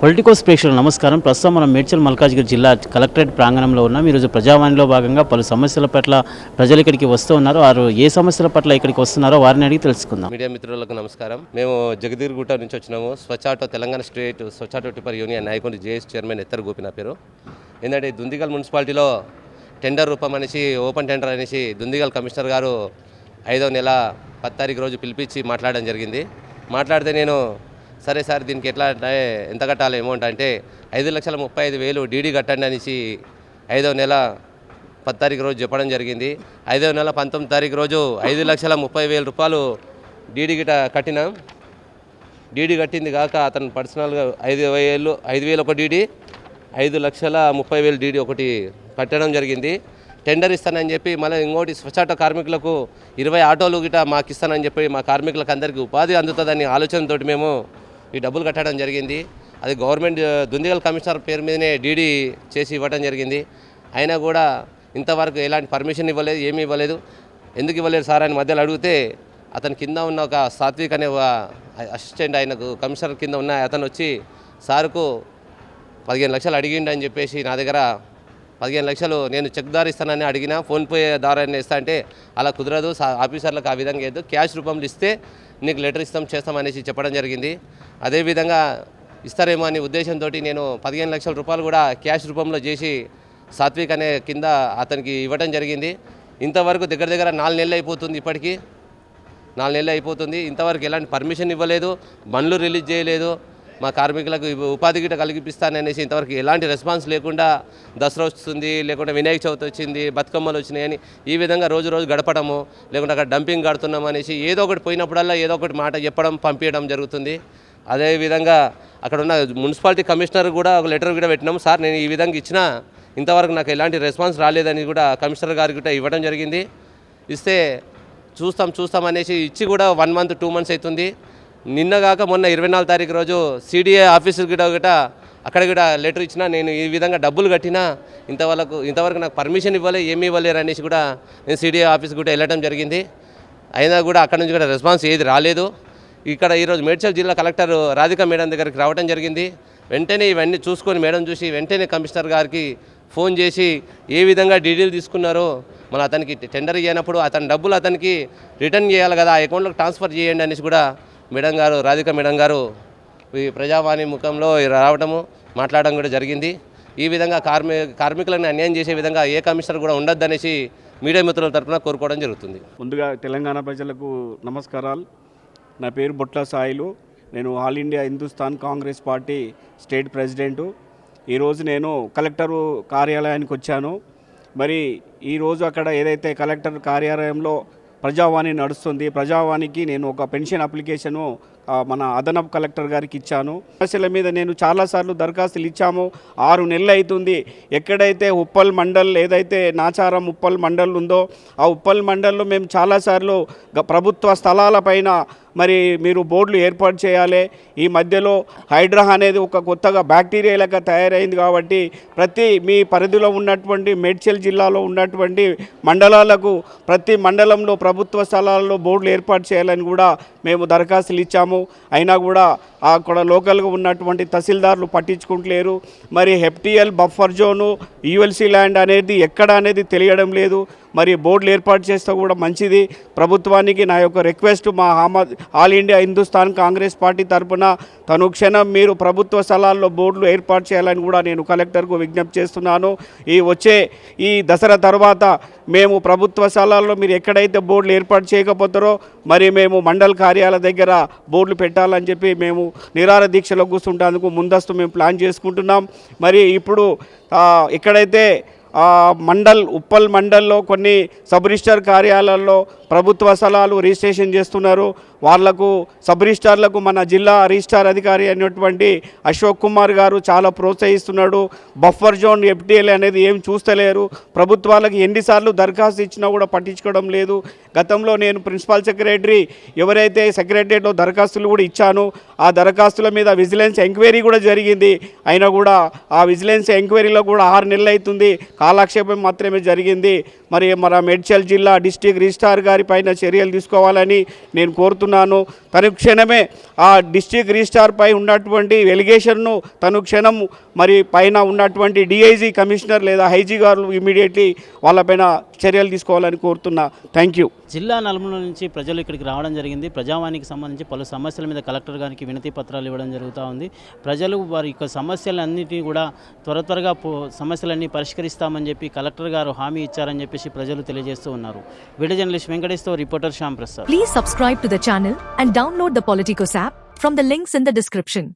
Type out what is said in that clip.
Politicos ప్రేక్షకులు నమస్కారం. ప్రస్తుతం మనం మేడ్చల్ మల్కాజ్గిరి జిల్లా కలెక్టరేట్ ప్రాంగణంలో ఉన్నాం. ఈరోజు ప్రజావాణిలో భాగంగా పలు సమస్యల పట్ల ప్రజలు ఇక్కడికి వస్తూ ఉన్నారు. వారు ఏ సమస్యల పట్ల ఇక్కడికి వస్తున్నారో వారిని అడిగి తెలుసుకుందాం. మీడియా మిత్రులకు నమస్కారం. మేము జగదీర్గుట్ట నుంచి వచ్చినాము. స్వచ్ఛ ఆటో తెలంగాణ స్టేట్ స్వచ్ఛాటో టిప్పర్ యూనియన్ నాయకుడు జేఎస్ చైర్మన్ ఎత్తర్ గోపి పేరు. ఏంటంటే దుందిగల్ మున్సిపాలిటీలో టెండర్ రూపం అనేసి ఓపెన్ టెండర్ అనేసి దుందిగల్ కమిషనర్ గారు ఐదో నెల పది తారీఖు రోజు పిలిపించి మాట్లాడడం జరిగింది. మాట్లాడితే నేను సరే సార్ దీనికి ఎట్లా అంటే ఎంత కట్టాలి అమౌంట్ అంటే ఐదు లక్షల ముప్పై ఐదు వేలు డీడీ కట్టండి అనేసి ఐదో నెల పది తారీఖు రోజు చెప్పడం జరిగింది. ఐదో నెల పంతొమ్మిది తారీఖు రోజు ఐదు లక్షల ముప్పై వేల రూపాయలు డీడీ గిట కట్టినాం. డీడీ కట్టింది కాక అతను పర్సనల్గా ఐదు వేలు ఐదు వేలు ఒక డీడీ ఐదు లక్షల ముప్పై వేలు డీడీ ఒకటి కట్టడం జరిగింది. టెండర్ ఇస్తానని చెప్పి మళ్ళీ ఇంకోటి స్వచ్ఛాట కార్మికులకు ఇరవై ఆటోలు గిట మాకు ఇస్తానని చెప్పి మా కార్మికులకు అందరికీ ఉపాధి అందుతుందని ఆలోచనతోటి మేము ఈ డబ్బులు కట్టడం జరిగింది. అది గవర్నమెంట్ దుందిగల్ కమిషనర్ పేరు మీదనే డీడీ చేసి ఇవ్వడం జరిగింది. అయినా కూడా ఇంతవరకు ఎలాంటి పర్మిషన్ ఇవ్వలేదు ఏమీ ఇవ్వలేదు. ఎందుకు ఇవ్వలేదు సార్ అని మధ్యలో అడిగితే అతని కింద ఉన్న ఒక సాత్విక్ అనే అసిస్టెంట్ ఆయనకు కమిషనర్ కింద ఉన్న అతను వచ్చి సార్కు పదిహేను లక్షలు అడిగిండని చెప్పేసి నా దగ్గర పదిహేను లక్షలు నేను చెక్ ద్వారా ఇస్తానని అడిగినా ఫోన్పే ద్వారా ఇస్తా అంటే అలా కుదరదు. ఆఫీసర్లకు ఆ విధంగా ఏదో క్యాష్ రూపంలో ఇస్తే నీకు లెటర్ ఇస్తాం చేస్తాం అనేసి చెప్పడం జరిగింది. అదేవిధంగా ఇస్తారేమో అనే ఉద్దేశంతో నేను పదిహేను లక్షల రూపాయలు కూడా క్యాష్ రూపంలో చేసి సాత్విక్ అనే కింద అతనికి ఇవ్వడం జరిగింది. ఇంతవరకు దగ్గర దగ్గర నాలుగు నెలలు అయిపోతుంది ఇప్పటికీ. నాలుగు నెలలు అయిపోతుంది. ఇంతవరకు ఎలాంటి పర్మిషన్ ఇవ్వలేదు. బండ్లు రిలీజ్ చేయలేదు. మా కార్మికులకు ఉపాధి గిట కలిగిపిస్తాననేసి ఇంతవరకు ఎలాంటి రెస్పాన్స్ లేకుండా దసరా వస్తుంది లేకుంటే వినాయక చవితి వచ్చింది బతుకమ్మలు వచ్చినాయని ఈ విధంగా రోజు రోజు గడపడము లేకుంటే అక్కడ డంపింగ్ కడుతున్నాం అనేసి ఏదో ఒకటి పోయినప్పుడల్లా ఏదో ఒకటి మాట చెప్పడం పంపించడం జరుగుతుంది. అదేవిధంగా అక్కడ ఉన్న మున్సిపాలిటీ కమిషనర్ కూడా ఒక లెటర్ కూడా పెట్టినాము. సార్ నేను ఈ విధంగా ఇచ్చిన ఇంతవరకు నాకు ఎలాంటి రెస్పాన్స్ రాలేదని కూడా కమిషనర్ గారికి కూడా ఇవ్వడం జరిగింది. ఇస్తే చూస్తాం చూస్తాం అనేసి ఇచ్చి కూడా వన్ మంత్ టూ మంత్స్ అవుతుంది నిన్నగాక మొన్న ఇరవై నాలుగు తారీఖు రోజు సిడిఏ ఆఫీసు గిట ఒకట అక్కడ కూడా లెటర్ ఇచ్చినా నేను ఈ విధంగా డబ్బులు కట్టినా ఇంతవరకు ఇంతవరకు నాకు పర్మిషన్ ఇవ్వలే ఏమీ ఇవ్వలేరు అనేసి కూడా నేను సిడిఏ ఆఫీస్ కూడా వెళ్ళడం జరిగింది. అయినా కూడా అక్కడ నుంచి కూడా రెస్పాన్స్ ఏది రాలేదు. ఇక్కడ ఈరోజు మేడ్చల్ జిల్లా కలెక్టర్ రాధిక మేడం దగ్గరికి రావడం జరిగింది. వెంటనే ఇవన్నీ చూసుకొని మేడం చూసి వెంటనే కమిషనర్ గారికి ఫోన్ చేసి ఏ విధంగా డీటెయిల్ తీసుకున్నారో మన అతనికి టెండర్ ఇయ్యనప్పుడు అతని డబ్బులు అతనికి రిటర్న్ చేయాలి కదా ఆ అకౌంట్లోకి ట్రాన్స్ఫర్ చేయండి అనేసి కూడా మేడం గారు రాధిక మేడం గారు ఈ ప్రజావాణి ముఖంలో రావడము మాట్లాడడం కూడా జరిగింది. ఈ విధంగా కార్మి కార్మికులను అన్యాయం చేసే విధంగా ఏ కమిషనర్ కూడా ఉండొద్దనేసి మీడియా మిత్రుల తరఫున కోరుకోవడం జరుగుతుంది. ముందుగా తెలంగాణ ప్రజలకు నమస్కారాలు. నా పేరు బొట్ల సాయిలు. నేను all India Hindustan Congress party state president. ఈరోజు నేను కలెక్టర్ కార్యాలయానికి వచ్చాను. మరి ఈరోజు అక్కడ ఏదైతే కలెక్టర్ కార్యాలయంలో ప్రజావాణి నడుస్తుంది. ప్రజావాణికి నేను ఒక పెన్షన్ అప్లికేషను మన అదనపు కలెక్టర్ గారికి ఇచ్చాను. సమస్యల మీద నేను చాలాసార్లు దరఖాస్తులు ఇచ్చాము. ఆరు నెలలు అవుతుంది. ఎక్కడైతే ఉప్పల్ మండల్ ఏదైతే నాచారం ఉప్పల్ మండల్ ఉందో ఆ ఉప్పల్ మండల్లో మేము చాలాసార్లు గ- ప్రభుత్వ స్థలాలపైన మరి మీరు బోర్డులు ఏర్పాటు చేయాలి. ఈ మధ్యలో హైడ్రా అనేది ఒక కొత్తగా బ్యాక్టీరియా లాగా తయారైంది కాబట్టి ప్రతి మీ పరిధిలో ఉన్నటువంటి మేడ్చల్ జిల్లాలో ఉన్నటువంటి మండలాలకు ప్రతి మండలంలో ప్రభుత్వ స్థలాల్లో బోర్డులు ఏర్పాటు చేయాలని కూడా మేము దరఖాస్తులు ఇచ్చాము. అయినా కూడా అక్కడ లోకల్గా ఉన్నటువంటి తహసీల్దార్లు పట్టించుకుంటలేరు. మరి హెప్టిఎల్ బఫర్ జోను యుఎల్సీ ల్యాండ్ అనేది ఎక్కడ అనేది తెలియడం లేదు. మరి బోర్డులు ఏర్పాటు చేస్తే కూడా మంచిది. ప్రభుత్వానికి నా యొక్క రిక్వెస్ట్ మా all India Hindustan Congress party తరపున తను క్షణం మీరు ప్రభుత్వ స్థలాల్లో బోర్డులు ఏర్పాటు చేయాలని కూడా నేను కలెక్టర్కు విజ్ఞప్తి చేస్తున్నాను. ఈ వచ్చే ఈ దసరా తర్వాత మేము ప్రభుత్వ స్థలాల్లో మీరు ఎక్కడైతే బోర్డులు ఏర్పాటు చేయకపోతారో మరి మేము మండల కార్యాలయ దగ్గర బోర్డులు పెట్టాలని చెప్పి మేము నిరార దీక్షలో కూర్చుంటేందుకు ముందస్తు మేము ప్లాన్ చేసుకుంటున్నాం. మరి ఇప్పుడు ఎక్కడైతే మండల్ ఉప్పల్ మండల్లో కొన్ని సబ్ రిజిస్టర్ కార్యాలయాల్లో ప్రభుత్వ స్థలాలు రిజిస్ట్రేషన్ చేస్తున్నారు. వాళ్ళకు సబ్ రిజిస్టార్లకు మన జిల్లా రిజిస్టార్ అధికారి అయినటువంటి అశోక్ కుమార్ గారు చాలా ప్రోత్సహిస్తున్నాడు. బఫర్ జోన్ ఎఫ్టీఎల్ అనేది ఏం చూస్తలేరు. ప్రభుత్వాలకు ఎన్నిసార్లు దరఖాస్తు ఇచ్చినా కూడా పట్టించుకోవడం లేదు. గతంలో నేను ప్రిన్సిపల్ సెక్రటరీ ఎవరైతే సెక్రటరీలో దరఖాస్తులు కూడా ఇచ్చాను ఆ దరఖాస్తుల మీద విజిలెన్స్ ఎంక్వైరీ కూడా జరిగింది. అయినా కూడా ఆ విజిలెన్స్ ఎంక్వైరీలో కూడా ఆరు నెలలు అవుతుంది. కాలక్షేపం మాత్రమే జరిగింది. మరి మన మేడ్చల్ జిల్లా డిస్టిక్ రిజిస్టార్ గారి పైన చర్యలు తీసుకోవాలని నేను కోరుతున్నాను. తను క్షణమే ఆ డిస్టిక్ రిజిస్ట్రార్ పై ఉన్నటువంటి ఎలిగేషన్ను తను క్షణం మరి పైన ఉన్నటువంటి డిఐజీ కమిషనర్ లేదా హైజీ గారు ఇమీడియట్లీ వాళ్ళపైన చర్యలు తీసుకోవాలని కోరుతున్నా. థ్యాంక్ యూ జిల్లా నలుమూల నుంచి ప్రజలు ఇక్కడికి రావడం జరిగింది. ప్రజావానికి సంబంధించి పలు సమస్యల మీద కలెక్టర్ గారికి వినతి పత్రాలు ఇవ్వడం జరుగుతూ ఉంది. ప్రజలు వారి యొక్క సమస్యలన్నిటినీ కూడా త్వర త్వరగా పో సమస్యలన్నీ పరిష్కరిస్తామని చెప్పి కలెక్టర్ గారు హామీ ఇచ్చారని చెప్పేసి ప్రజలు తెలియజేస్తూ ఉన్నారు. Video journalist వెంకటేష్తో reporter Shyam Prasad. Please subscribe to the channel and download the Politicos app from the links in the description